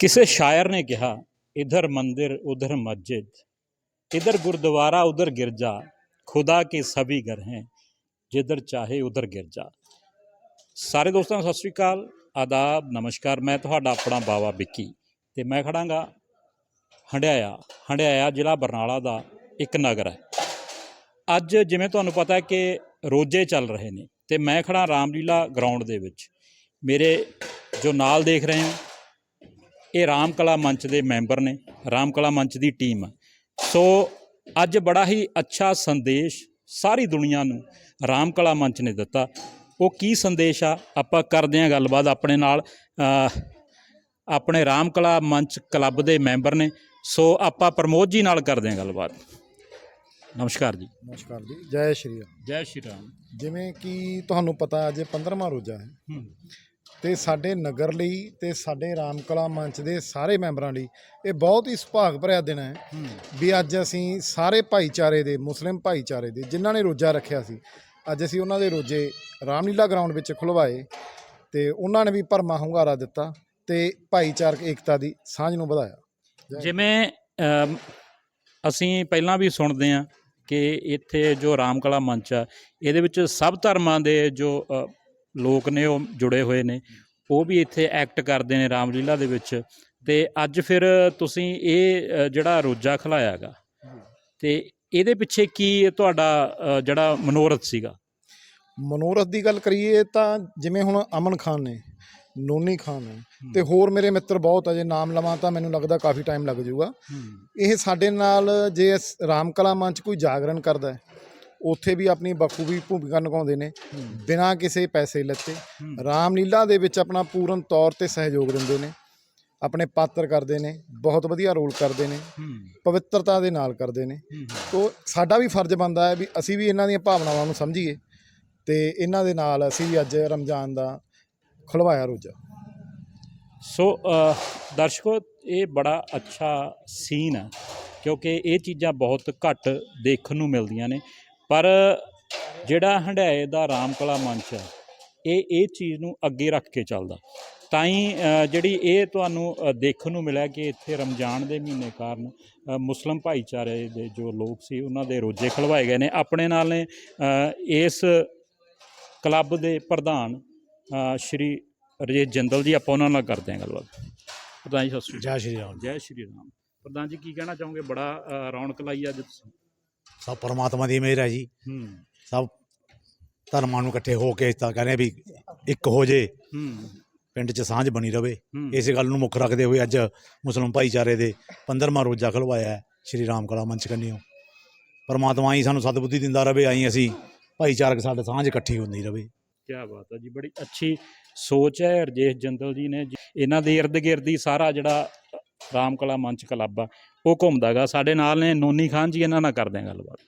ਕਿਸੇ ਸ਼ਾਇਰ ਨੇ ਕਿਹਾ, ਇਧਰ ਮੰਦਿਰ, ਉਧਰ ਮਸਜਿਦ, ਇਧਰ ਗੁਰਦੁਆਰਾ, ਉਧਰ ਗਿਰਜਾ, ਖੁਦਾ ਕੇ ਸਭੀ ਘਰ ਹੈ, ਜਿੱਧਰ ਚਾਹੇ ਉਧਰ ਗਿਰਜਾ। ਸਾਰੇ ਦੋਸਤਾਂ, ਸਤਿ ਸ੍ਰੀ ਅਕਾਲ, ਆਦਾਬ, ਨਮਸਕਾਰ। ਮੈਂ ਤੁਹਾਡਾ ਆਪਣਾ ਬਾਵਾ ਵਿੱਕੀ ਤੇ ਮੈਂ ਖੜਾਂਗਾ ਹੰਡਿਆਇਆ ਹੰਡਿਆਇਆ ਜ਼ਿਲ੍ਹਾ ਬਰਨਾਲਾ ਦਾ ਇੱਕ ਨਗਰ ਹੈ। ਅੱਜ ਜਿਵੇਂ ਤੁਹਾਨੂੰ ਪਤਾ ਹੈ ਕਿ ਰੋਜੇ ਚੱਲ ਰਹੇ ਨੇ ਤੇ ਮੈਂ ਖੜਾ ਰਾਮਲੀਲਾ ਗਰਾਊਂਡ ਦੇ ਵਿੱਚ। ਮੇਰੇ ਜੋ ਨਾਲ ਦੇਖ ਰਹੇ ਹੋ ਇਹ ਰਾਮ ਕਲਾ ਮੰਚ ਦੇ ਮੈਂਬਰ ਨੇ ਰਾਮ ਕਲਾ ਮੰਚ ਦੀ ਟੀਮ ਹੈ। ਸੋ ਅੱਜ ਬੜਾ ਹੀ ਅੱਛਾ ਸੰਦੇਸ਼ ਸਾਰੀ ਦੁਨੀਆ ਨੂੰ ਰਾਮ ਕਲਾ ਮੰਚ ਨੇ ਦਿੱਤਾ। ਉਹ ਕੀ ਸੰਦੇਸ਼ ਆ? ਆਪਾਂ ਕਰਦੇ ਹਾਂ ਗੱਲਬਾਤ ਆਪਣੇ ਨਾਲ। ਆਪਣੇ ਰਾਮ ਕਲਾ ਮੰਚ ਕਲੱਬ ਦੇ ਮੈਂਬਰ ਨੇ। ਸੋ ਆਪਾਂ ਪ੍ਰਮੋਦ ਜੀ ਨਾਲ ਕਰਦੇ ਹਾਂ ਗੱਲਬਾਤ। ਨਮਸਕਾਰ ਜੀ। ਨਮਸਕਾਰ ਜੀ। ਜੈ ਸ਼੍ਰੀ ਰਾਮ। ਜੈ ਸ਼੍ਰੀ ਰਾਮ। ਜਿਵੇਂ ਕਿ ਤੁਹਾਨੂੰ ਪਤਾ ਅੱਜ 15ਵਾਂ ਰੋਜ਼ਾ ਹੈ। ਹੂੰ। ਤੇ ਸਾਡੇ ਨਗਰ ਲਈ ਤੇ ਸਾਡੇ ਰਾਮਕਲਾ ਮੰਚ ਦੇ ਸਾਰੇ ਮੈਂਬਰਾਂ ਲਈ ਇਹ ਬਹੁਤ ਹੀ ਸੁਭਾਗ ਭਰਿਆ ਦਿਨ ਹੈ ਵੀ ਅੱਜ ਅਸੀਂ ਸਾਰੇ ਭਾਈਚਾਰੇ ਦੇ ਮੁਸਲਿਮ ਭਾਈਚਾਰੇ ਦੇ ਜਿਨ੍ਹਾਂ ਨੇ ਰੋਜ਼ਾ ਰੱਖਿਆ ਸੀ ਅੱਜ ਅਸੀਂ ਉਹਨਾਂ ਦੇ ਰੋਜ਼ੇ ਰਾਮਲੀਲਾ ਗਰਾਊਂਡ ਵਿੱਚ ਖੁਲਵਾਏ ਤੇ ਉਹਨਾਂ ਨੇ ਵੀ ਭਰਮਾ ਹੁੰਗਾਰਾ ਦਿੱਤਾ ਤੇ ਭਾਈਚਾਰਕ ਏਕਤਾ ਦੀ ਸਾਂਝ ਨੂੰ ਵਧਾਇਆ। ਜਿਵੇਂ ਅਸੀਂ ਪਹਿਲਾਂ ਵੀ ਸੁਣਦੇ ਆ ਕਿ ਇੱਥੇ ਜੋ ਰਾਮ ਕਲਾ ਮੰਚ ਆ ਇਹਦੇ ਵਿੱਚ ਸਭ ਧਰਮਾਂ ਦੇ ਜੋ ਲੋਕ ਨੇ ਉਹ ਜੁੜੇ ਹੋਏ ਨੇ। ਉਹ ਵੀ ਇੱਥੇ ਐਕਟ ਕਰਦੇ ਨੇ ਰਾਮਲੀਲਾ ਦੇ ਵਿੱਚ। ਤੇ ਅੱਜ ਫਿਰ ਤੁਸੀਂ ਇਹ ਜਿਹੜਾ ਰੋਜਾ ਖਲਾਇਆਗਾ ਤੇ ਇਹਦੇ ਪਿੱਛੇ ਕੀ ਤੁਹਾਡਾ ਜਿਹੜਾ ਮਨੋਰਥ ਸੀਗਾ? ਮਨੋਰਥ ਦੀ ਗੱਲ ਕਰੀਏ ਤਾਂ ਜਿਵੇਂ ਹੁਣ ਅਮਨ ਖਾਨ ਨੇ ਨੋਨੀ ਖਾਨ ਨੇ ਤੇ ਹੋਰ ਮੇਰੇ ਮਿੱਤਰ ਬਹੁਤ ਆ ਜੇ ਨਾਮ ਲਵਾਂ ਤਾਂ ਮੈਨੂੰ ਲੱਗਦਾ ਕਾਫੀ ਟਾਈਮ ਲੱਗ ਜਾਊਗਾ। ਇਹ ਸਾਡੇ ਨਾਲ ਜੇ ਰਾਮਕਲਾ ਮੰਚ ਕੋਈ ਜਾਗਰਣ ਕਰਦਾ ਹੈ ਉੱਥੇ ਵੀ ਆਪਣੀ ਬਖੂਬੀ ਭੂਮਿਕਾ ਨਿਭਾਉਂਦੇ ਨੇ ਬਿਨਾਂ ਕਿਸੇ ਪੈਸੇ ਲੱਤੇ। ਰਾਮਲੀਲਾ ਦੇ ਵਿੱਚ ਆਪਣਾ ਪੂਰਨ ਤੌਰ ਤੇ ਸਹਿਯੋਗ ਦਿੰਦੇ ਨੇ ਆਪਣੇ ਪਾਤਰ ਕਰਦੇ ਨੇ ਬਹੁਤ ਵਧੀਆ ਰੋਲ ਕਰਦੇ ਨੇ ਪਵਿੱਤਰਤਾ ਦੇ ਨਾਲ ਕਰਦੇ ਨੇ। ਤੋ ਸਾਡਾ ਵੀ ਫਰਜ਼ ਬਣਦਾ ਹੈ ਵੀ ਅਸੀਂ ਵੀ ਇਹਨਾਂ ਦੀਆਂ ਭਾਵਨਾਵਾਂ ਨੂੰ ਸਮਝੀਏ ਤੇ ਇਹਨਾਂ ਦੇ ਨਾਲ ਅਸੀਂ ਵੀ ਅੱਜ ਰਮਜ਼ਾਨ ਦਾ ਖੁਲਵਾਇਆ ਰੋਜ਼ਾ। ਸੋ ਦਰਸ਼ਕੋ ਇਹ ਬੜਾ ਅੱਛਾ ਸੀਨ ਹੈ ਕਿਉਂਕਿ ਇਹ ਚੀਜ਼ਾਂ ਬਹੁਤ ਘੱਟ ਦੇਖਣ ਨੂੰ ਮਿਲਦੀਆਂ ਨੇ। ਪਰ ਜਿਹੜਾ ਹੰਡਾਏ ਦਾ ਰਾਮਕਲਾ ਮੰਚ ਹੈ ਇਹ ਇਹ ਚੀਜ਼ ਨੂੰ ਅੱਗੇ ਰੱਖ ਕੇ ਚੱਲਦਾ। ਤਾਂ ਹੀ ਜਿਹੜੀ ਇਹ ਤੁਹਾਨੂੰ ਦੇਖਣ ਨੂੰ ਮਿਲਿਆ ਕਿ ਇੱਥੇ ਰਮਜ਼ਾਨ ਦੇ ਮਹੀਨੇ ਕਾਰਨ ਮੁਸਲਿਮ ਭਾਈਚਾਰੇ ਦੇ ਜੋ ਲੋਕ ਸੀ ਉਹਨਾਂ ਦੇ ਰੋਜ਼ੇ ਖਲਵਾਏ ਗਏ ਨੇ। ਆਪਣੇ ਨਾਲ ਨੇ ਇਸ ਕਲੱਬ ਦੇ ਪ੍ਰਧਾਨ ਸ਼੍ਰੀ ਰਜੇਸ਼ ਜਿੰਦਲ ਜੀ ਆਪਾਂ ਉਹਨਾਂ ਨਾਲ ਕਰਦੇ ਹਾਂ ਗੱਲਬਾਤ। ਪ੍ਰਧਾਨ ਜੀ ਸਤਿ ਸ਼੍ਰੀ ਅਕਾਲ। ਜੈ ਸ਼੍ਰੀ ਰਾਮ। ਜੈ ਸ਼੍ਰੀ ਰਾਮ। ਪ੍ਰਧਾਨ ਜੀ ਕੀ ਕਹਿਣਾ ਚਾਹੋਗੇ? ਬੜਾ ਰੌਣਕ ਲਾਈ ਅੱਜ ਤੁਸੀਂ। ਸਭ ਪਰਮਾਤਮਾ ਦੀ ਮਿਹਰ ਹੈ ਜੀ। ਹੂੰ। ਸਭ ਧਰਮਾਂ ਨੂੰ ਇਕੱਠੇ ਹੋ ਕੇ ਤਾਂ ਕਹਿੰਦੇ ਵੀ ਇੱਕ ਹੋ ਜੇ। ਹੂੰ। ਪਿੰਡ 'ਚ ਸਾਂਝ ਬਣੀ ਰਵੇ। ਇਸੇ ਗੱਲ ਨੂੰ ਮੁੱਖ ਰੱਖਦੇ ਹੋਏ ਅੱਜ ਮੁਸਲਮਾਨ ਭਾਈਚਾਰੇ ਦੇ 15ਵਾਂ ਰੋਜ਼ਾ ਖਲਵਾਇਆ ਹੈ ਸ਼੍ਰੀ ਰਾਮ ਕਲਾ ਮੰਚ ਕੰਨਿਓ। ਪਰਮਾਤਮਾ ਹੀ ਸਾਨੂੰ ਸਤਬੁੱਧੀ ਦਿੰਦਾ ਰਵੇ ਆਈ ਅਸੀਂ ਭਾਈਚਾਰਕ ਸਾਡਾ ਸਾਂਝ ਇਕੱਠੀ ਹੁੰਦੀ ਰਵੇ। ਕੀ ਬਾਤ ਹੈ ਜੀ ਬੜੀ ਅੱਛੀ ਸੋਚ ਹੈ ਰਜੇਸ਼ ਜਿੰਦਲ ਜੀ ਨੇ। ਇਹਨਾਂ ਦੇ ਹੀ ਸਾਰਾ ਜਿਹੜਾ ਰਾਮ ਕਲਾ ਮੰਚ ਕਲੱਬ ਆ ਉਹ ਘੁੰਮਦਾਗਾ। ਸਾਡੇ ਨਾਲ ਨੇ ਨੋਨੀ ਖਾਨ ਜੀ ਇਹਨਾਂ ਨਾਲ ਕਰਦੇ ਹਾਂ ਗੱਲਬਾਤ।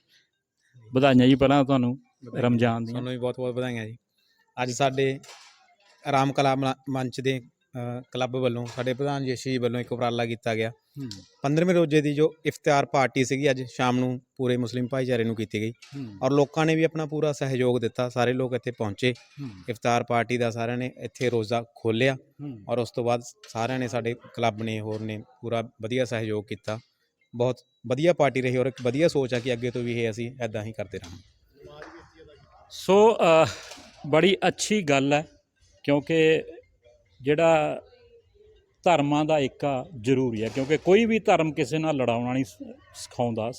ਵਧਾਈਆਂ ਜੀ ਪਹਿਲਾਂ ਤੁਹਾਨੂੰ ਰਮਜ਼ਾਨ ਦੀਆਂ। ਤੁਹਾਨੂੰ ਵੀ ਬਹੁਤ ਬਹੁਤ ਵਧਾਈਆਂ ਜੀ। ਅੱਜ ਸਾਡੇ ਆਰਾਮ ਕਲਾ ਮਲਾ- ਮੰਚ ਦੇ ਅ, ਕਲੱਬ ਵੱਲੋਂ ਸਾਡੇ ਪ੍ਰਧਾਨ ਜੀ ਸ਼ੀ ਵੱਲੋਂ ਇੱਕ ਉਪਰਾਲਾ ਕੀਤਾ ਗਿਆ। ਹੂੰ। 15ਵੇਂ ਰੋਜ਼ੇ ਦੀ ਜੋ ਇਫਤਾਰ ਪਾਰਟੀ ਸੀਗੀ ਅੱਜ ਸ਼ਾਮ ਨੂੰ ਪੂਰੇ ਮੁਸਲਿਮ ਭਾਈਚਾਰੇ ਨੂੰ ਕੀਤੀ ਗਈ। ਔਰ ਲੋਕਾਂ ਨੇ ਵੀ ਆਪਣਾ ਪੂਰਾ ਸਹਿਯੋਗ ਦਿੱਤਾ। ਸਾਰੇ ਲੋਕ ਇੱਥੇ ਪਹੁੰਚੇ। ਇਫਤਾਰ ਪਾਰਟੀ ਦਾ ਸਾਰਿਆਂ ਨੇ ਇੱਥੇ ਰੋਜ਼ਾ ਖੋਲ੍ਹਿਆ। ਹੂੰ। ਔਰ ਉਸ ਤੋਂ ਬਾਅਦ ਸਾਰਿਆਂ ਨੇ ਸਾਡੇ ਕਲੱਬ ਨੇ ਹੋਰ ਨੇ ਪੂਰਾ ਵਧੀਆ ਸਹਿਯੋਗ ਕੀਤਾ। ਬਹੁਤ ਵਧੀਆ ਪਾਰਟੀ ਰਹੀ ਔਰ ਇੱਕ ਵਧੀਆ ਸੋਚ ਆ ਕਿ ਅੱਗੇ ਤੋਂ ਵੀ ਇਹ ਅਸੀਂ ਐਦਾਂ ਹੀ ਕਰਦੇ ਰਹਾਂਗੇ। ਸੋ ਬੜੀ ਅੱਛੀ ਗੱਲ ਹੈ ਕਿਉਂਕਿ ਜਿਹੜਾ ਧਰਮਾਂ ਦਾ ਏਕਾ ਜ਼ਰੂਰੀ ਹੈ ਕਿਉਂਕਿ ਕੋਈ ਵੀ ਧਰਮ ਕਿਸੇ ਨਾਲ ਲੜਾਉਣਾ ਨਹੀਂ ਸਿਖਾਉਂਦਾ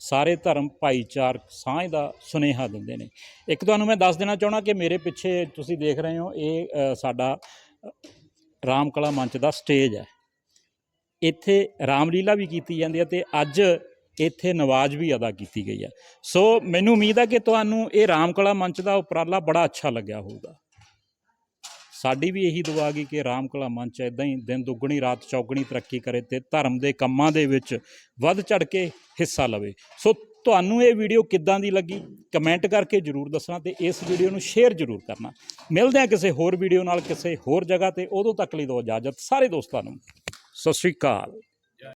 ਸਾਰੇ ਧਰਮ ਭਾਈਚਾਰਕ ਸਾਂਝ ਦਾ ਸੁਨੇਹਾ ਦਿੰਦੇ ਨੇ। ਇੱਕ ਤੁਹਾਨੂੰ ਮੈਂ ਦੱਸ ਦੇਣਾ ਚਾਹਣਾ ਕਿ ਮੇਰੇ ਪਿੱਛੇ ਤੁਸੀਂ ਦੇਖ ਰਹੇ ਹੋ ਇਹ ਸਾਡਾ ਅ, ਰਾਮ ਕਲਾ ਮੰਚ ਦਾ ਸਟੇਜ ਹੈ। ਇੱਥੇ ਰਾਮਲੀਲਾ ਵੀ ਕੀਤੀ ਜਾਂਦੀ ਹੈ ਤੇ ਅੱਜ ਇੱਥੇ ਨਵਾਜ਼ ਵੀ ਅਦਾ ਕੀਤੀ ਗਈ ਹੈ। ਸੋ ਮੈਨੂੰ ਉਮੀਦ ਹੈ ਕਿ ਤੁਹਾਨੂੰ ਇਹ ਰਾਮਕਲਾ ਮੰਚ ਦਾ ਉਪਰਾਲਾ ਬੜਾ ਅੱਛਾ ਲੱਗਿਆ ਹੋਊਗਾ। ਸਾਡੀ ਵੀ ਇਹੀ ਦੁਆ ਗਈ ਕਿ ਰਾਮਕਲਾ ਮੰਚ ਇਦਾਂ ਹੀ ਦਿਨ ਦੁੱਗਣੀ, ਰਾਤ ਚੌਗਣੀ ਤਰੱਕੀ ਕਰੇ ਤੇ ਧਰਮ ਦੇ ਕੰਮਾਂ ਦੇ ਵਿੱਚ ਵੱਧ ਚੜ ਕੇ ਹਿੱਸਾ ਲਵੇ। ਸੋ ਤੁਹਾਨੂੰ ਇਹ ਵੀਡੀਓ ਕਿੱਦਾਂ ਦੀ ਲੱਗੀ? ਕਮੈਂਟ ਕਰਕੇ ਜਰੂਰ ਦੱਸਣਾ ਤੇ ਇਸ ਵੀਡੀਓ ਨੂੰ ਸ਼ੇਅਰ ਜਰੂਰ ਕਰਨਾ। ਮਿਲਦੇ ਹਾਂ ਕਿਸੇ ਹੋਰ ਵੀਡੀਓ ਨਾਲ ਕਿਸੇ ਹੋਰ ਜਗ੍ਹਾ ਤੇ। ਉਦੋਂ ਤੱਕ ਲਈ ਦਿਓ ਇਜਾਜ਼ਤ। ਸਾਰੇ ਦੋਸਤਾਂ ਨੂੰ। ਸਤਿ ਸ਼੍ਰੀ ਅਕਾਲ।